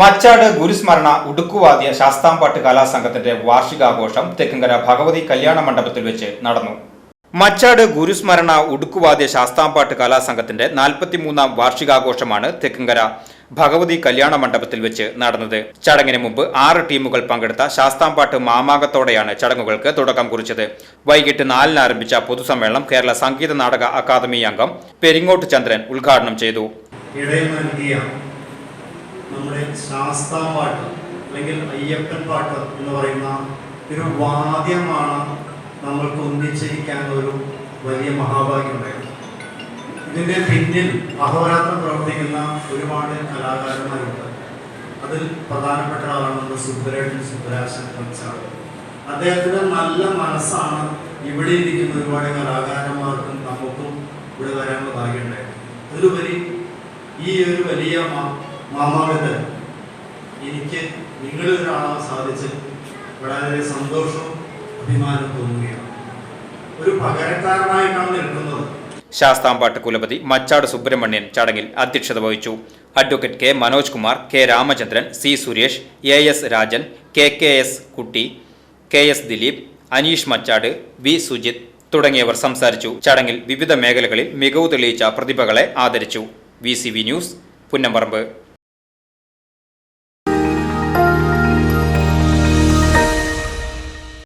മച്ചാട് ഗുരുസ്മരണ ഉടുക്കുവാദ്യ ശാസ്താംപാട്ട് കലാസംഘത്തിന്റെ വാർഷികാഘോഷം തെക്കുംകര ഭഗവതി കല്യാണ മണ്ഡപത്തിൽ വെച്ച് നടന്നു. മച്ചാട് ഗുരുസ്മരണ ഉടുക്കുവാദ്യ ശാസ്താംപാട്ട് കലാസംഘത്തിന്റെ നാൽപ്പത്തിമൂന്നാം വാർഷികാഘോഷമാണ് തെക്കുംകര ഭഗവതി കല്യാണ മണ്ഡപത്തിൽ വെച്ച് നടന്നത്. ചടങ്ങിന് മുമ്പ് ആറ് ടീമുകൾ പങ്കെടുത്ത ശാസ്താംപാട്ട് മാമാകത്തോടെയാണ് ചടങ്ങുകൾക്ക് തുടക്കം കുറിച്ചത്. വൈകിട്ട് നാലിന് ആരംഭിച്ച പൊതുസമ്മേളനം കേരള സംഗീത നാടക അക്കാദമി അംഗം പെരിങ്ങോട്ട് ചന്ദ്രൻ ഉദ്ഘാടനം ചെയ്തു. നമ്മുടെ ശാസ്താപാട്ട് അല്ലെങ്കിൽ അയ്യപ്പൻ പാട്ട് എന്ന് പറയുന്ന ഒരു വാദ്യമാണ് നമ്മൾക്ക് ഒന്നിച്ചിരിക്കാൻ ഒരു വലിയ മഹാഭാഗ്യമുണ്ടായിരുന്നു ഇതിന്റെ പിന്നിൽ അഹോരാത്രം പ്രവർത്തിക്കുന്ന ഒരുപാട് കലാകാരന്മാരുണ്ട്. അതിൽ പ്രധാനപ്പെട്ട ആളാണ് നമ്മുടെ സുബ്രേട്ടൻ സുബ്രാശൻ പഞ്ചാബ്. അദ്ദേഹത്തിന്റെ നല്ല മനസ്സാണ് ഇവിടെ ഇരിക്കുന്ന ഒരുപാട് കലാകാരന്മാർക്കും നമുക്കും ഇവിടെ വരാനുള്ള ഭാഗ്യമുണ്ടായിരുന്നു അതിലുപരി ഈ ഒരു വലിയ മാ- മാമാകത്ത് എനിക്ക് നിങ്ങളിൽ കാണാൻ സാധിച്ച് വളരെ സന്തോഷവും അഭിമാനവും തോന്നുകയാണ്. ഒരു പകരക്കാരനായിട്ടാണ് നിൽക്കുന്നത്. ശാസ്താംപാട്ട് കുലപതി മച്ചാട് സുബ്രഹ്മണ്യൻ ചടങ്ങിൽ അധ്യക്ഷത വഹിച്ചു. Advocate K Manoj Kumar K Ramachandran C Suresh A S Rajan K K S Kutty K S Dileep Aneesh Machad V Sujith തുടങ്ങിയവർ സംസാരിച്ചു. ചടങ്ങിൽ വിവിധ മേഖലകളിൽ മികവ് തെളിയിച്ച പ്രതിഭകളെ ആദരിച്ചു. V news Punnamparambu.